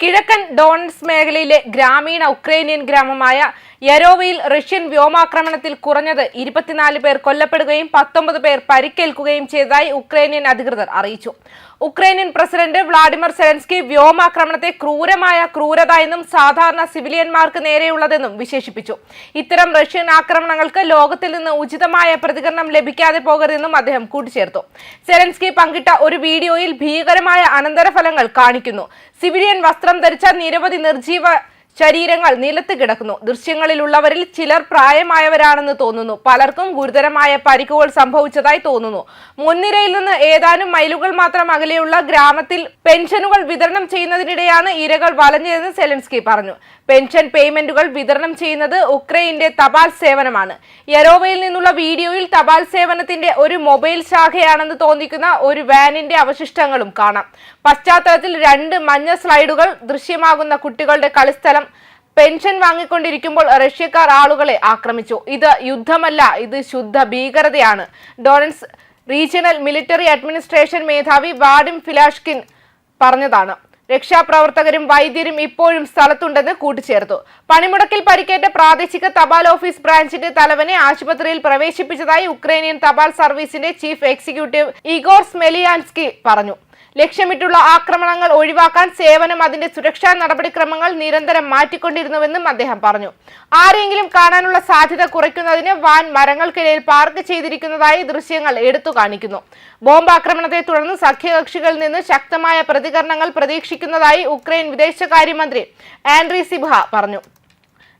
കിഴക്കൻ ഡോൺസ് മേഖലയിലെ ഗ്രാമീണ ഉക്രൈനിയൻ ഗ്രാമമായ യരോവയിൽ റഷ്യൻ വ്യോമാക്രമണത്തിൽ കുറഞ്ഞത് ഇരുപത്തിനാല് പേർ കൊല്ലപ്പെടുകയും പത്തൊമ്പത് പേർ പരിക്കേൽക്കുകയും ചെയ്തതായി ഉക്രൈനിയൻ അധികൃതർ അറിയിച്ചു. ഉക്രൈനിയൻ പ്രസിഡന്റ് വ്ളാഡിമിർ സെലൻസ്കി വ്യോമാക്രമണത്തെ ക്രൂരമായ ക്രൂരത എന്നും സാധാരണ സിവിലിയന്മാർക്ക് നേരെയുള്ളതെന്നും വിശേഷിപ്പിച്ചു. ഇത്തരം റഷ്യൻ ആക്രമണങ്ങൾക്ക് ലോകത്തിൽ നിന്ന് ഉചിതമായ പ്രതികരണം ലഭിക്കാതെ പോകരുതെന്നും അദ്ദേഹം കൂട്ടിച്ചേർത്തു. സെലൻസ്കി പങ്കിട്ട ഒരു വീഡിയോയിൽ ഭീകരമായ അനന്തരഫലങ്ങൾ കാണിക്കുന്നു. സിവിലിയൻ വസ്ത്രം ധരിച്ച നിരവധി നിർജീവ ശരീരങ്ങൾ നിലത്ത് കിടക്കുന്നു. ദൃശ്യങ്ങളിലുള്ളവരിൽ ചിലർ പ്രായമായവരാണെന്ന് തോന്നുന്നു. പലർക്കും ഗുരുതരമായ പരിക്കുകൾ സംഭവിച്ചതായി തോന്നുന്നു. മുൻനിരയിൽ നിന്ന് ഏതാനും മൈലുകൾ മാത്രം അകലെയുള്ള ഗ്രാമത്തിൽ പെൻഷനുകൾ വിതരണം ചെയ്യുന്നതിനിടെയാണ് ഇരകൾ വലഞ്ഞതെന്ന് സെലൻസ്കി പറഞ്ഞു. പെൻഷൻ പേയ്മെന്റുകൾ വിതരണം ചെയ്യുന്നത് ഉക്രൈന്റെ തപാൽ സേവനമാണ്. യറോവയിൽ നിന്നുള്ള വീഡിയോയിൽ തപാൽ സേവനത്തിന്റെ ഒരു മൊബൈൽ ശാഖയാണെന്ന് തോന്നിക്കുന്ന ഒരു വാനിന്റെ അവശിഷ്ടങ്ങളും കാണാം. പശ്ചാത്തലത്തിൽ രണ്ട് മഞ്ഞ സ്ലൈഡുകൾ ദൃശ്യമാകുന്ന കുട്ടികളുടെ കളിസ്ഥലം പെൻഷൻ വാങ്ങിക്കൊണ്ടിരിക്കുമ്പോൾ റഷ്യക്കാർ ആളുകളെ ആക്രമിച്ചു. ഇത് യുദ്ധമല്ല ഇത് ശുദ്ധ ഭീകരതയാണ്. ഡോണൻസ് റീജിയണൽ മിലിറ്ററി അഡ്മിനിസ്ട്രേഷൻ മേധാവി വാഡിം ഫിലാഷ്കിൻ പറഞ്ഞതാണ്. രക്ഷാപ്രവർത്തകരും വൈദ്യരും ഇപ്പോഴും സ്ഥലത്തുണ്ടെന്ന് കൂട്ടിച്ചേർത്തു. പണിമുടക്കിൽ പരിക്കേറ്റ പ്രാദേശിക തപാൽ ഓഫീസ് ബ്രാഞ്ചിന്റെ തലവനെ ആശുപത്രിയിൽ പ്രവേശിപ്പിച്ചതായി ഉക്രൈനിയൻ തപാൽ സർവീസിന്റെ ചീഫ് എക്സിക്യൂട്ടീവ് ഇഗോർ സ്മെലിയാൻസ്കി പറഞ്ഞു. ലക്ഷ്യമിട്ടുള്ള ആക്രമണങ്ങൾ ഒഴിവാക്കാൻ സേവനം അതിന്റെ സുരക്ഷാ നടപടിക്രമങ്ങൾ നിരന്തരം മാറ്റിക്കൊണ്ടിരുന്നുവെന്നും അദ്ദേഹം പറഞ്ഞു. ആരെങ്കിലും കാണാനുള്ള സാധ്യത കുറയ്ക്കുന്നതിന് വാൻ മരങ്ങൾക്കിടയിൽ പാർക്ക് ചെയ്തിരിക്കുന്നതായി ദൃശ്യങ്ങൾ എടുത്തു കാണിക്കുന്നു. ബോംബാക്രമണത്തെ തുടർന്ന് സഖ്യകക്ഷികളിൽ നിന്ന് ശക്തമായ പ്രതികരണങ്ങൾ പ്രതീക്ഷിക്കുന്നതായി ഉക്രൈൻ വിദേശകാര്യമന്ത്രി ആൻഡ്രി സിബ്ഹ പറഞ്ഞു.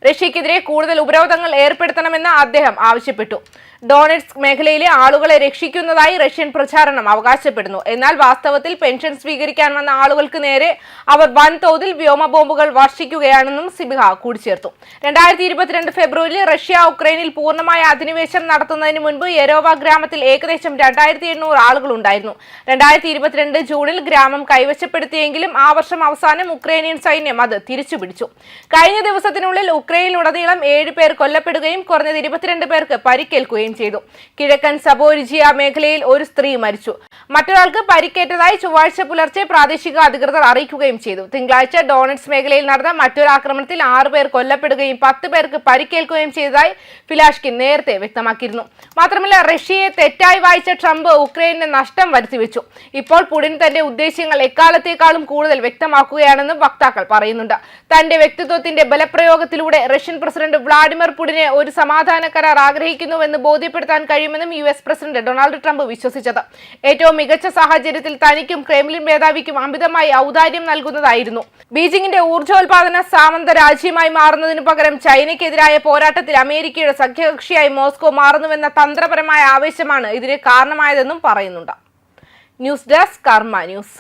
റഷ്യക്കെതിരെ കൂടുതൽ ഉപരോധങ്ങൾ ഏർപ്പെടുത്തണമെന്ന് അദ്ദേഹം ആവശ്യപ്പെട്ടു. ഡോണറ്റ്സ് മേഖലയിലെ ആളുകളെ രക്ഷിക്കുന്നതായി റഷ്യൻ പ്രചാരണം അവകാശപ്പെടുന്നു. എന്നാൽ വാസ്തവത്തിൽ പെൻഷൻ സ്വീകരിക്കാൻ വന്ന ആളുകൾക്ക് നേരെ അവർ വൻതോതിൽ വ്യോമ ബോംബുകൾ വർഷിക്കുകയാണെന്നും സിബിഹ കൂട്ടിച്ചേർത്തു രണ്ടായിരത്തി ഇരുപത്തിരണ്ട് ഫെബ്രുവരിയിൽ റഷ്യ ഉക്രൈനിൽ പൂർണമായ അധിനിവേശം നടത്തുന്നതിന് മുൻപ് യെരോവ ഗ്രാമത്തിൽ ഏകദേശം രണ്ടായിരത്തി എണ്ണൂറ് ആളുകൾ ഉണ്ടായിരുന്നു. രണ്ടായിരത്തി ഇരുപത്തിരണ്ട് ജൂണിൽ ഗ്രാമം കൈവശപ്പെടുത്തിയെങ്കിലും ആ വർഷം അവസാനം ഉക്രൈനിയൻ സൈന്യം അത് തിരിച്ചുപിടിച്ചു. കഴിഞ്ഞ ദിവസത്തിനുള്ളിൽ ഉക്രൈനിലുടനീളം ഏഴ് പേർ കൊല്ലപ്പെടുകയും കുറഞ്ഞത് ഇരുപത്തിരണ്ട് പേർക്ക് പരിക്കേൽക്കുകയും ചെയ്തു. കിഴക്കൻ സബോരിജിയ മേഖലയിൽ ഒരു സ്ത്രീ മരിച്ചു. മറ്റൊരാൾക്ക് പരിക്കേറ്റതായി ചൊവ്വാഴ്ച പുലർച്ചെ പ്രാദേശിക അധികൃതർ അറിയിക്കുകയും ചെയ്തു. തിങ്കളാഴ്ച ഡോണറ്റ്സ് മേഖലയിൽ നടന്ന മറ്റൊരു ആക്രമണത്തിൽ ആറ് പേർ കൊല്ലപ്പെടുകയും പത്ത് പേർക്ക് പരിക്കേൽക്കുകയും ചെയ്തതായി ഫിലാഷ്കിൻ നേരത്തെ വ്യക്തമാക്കിയിരുന്നു. മാത്രമല്ല റഷ്യയെ തെറ്റായി വായിച്ച ട്രംപ് ഉക്രൈനെ നഷ്ടം വരുത്തിവെച്ചു. ഇപ്പോൾ പുടിൻ തന്റെ ഉദ്ദേശ്യങ്ങൾ എക്കാലത്തേക്കാളും കൂടുതൽ വ്യക്തമാക്കുകയാണെന്നും വക്താക്കൾ പറയുന്നുണ്ട്. തന്റെ വ്യക്തിത്വത്തിന്റെ ബലപ്രയോഗത്തിലൂടെ റഷ്യൻ പ്രസിഡന്റ് വ്ളാഡിമിർ പുടിനെ ഒരു സമാധാന കരാർ ആഗ്രഹിക്കുന്നുവെന്ന് ബോധ്യപ്പെടുത്താൻ കഴിയുമെന്നും U S president Donald Trump വിശ്വസിച്ചത്. ഏറ്റവും മികച്ച സാഹചര്യത്തിൽ തനിക്കും ക്രെംലിൻ മേധാവിക്കും അമിതമായി ഔദാര്യം നൽകുന്നതായിരുന്നു. ബീജിംഗിന്റെ ഊർജോൽപാദന സാമന്ത രാജ്യമായി മാറുന്നതിനു പകരം ചൈനയ്ക്കെതിരായ പോരാട്ടത്തിൽ അമേരിക്കയുടെ സഖ്യകക്ഷിയായി മോസ്കോ മാറുന്നുവെന്ന തന്ത്രപരമായ ആവേശമാണ് ഇതിന് കാരണമായതെന്നും പറയുന്നുണ്ട്. News desk Karma news.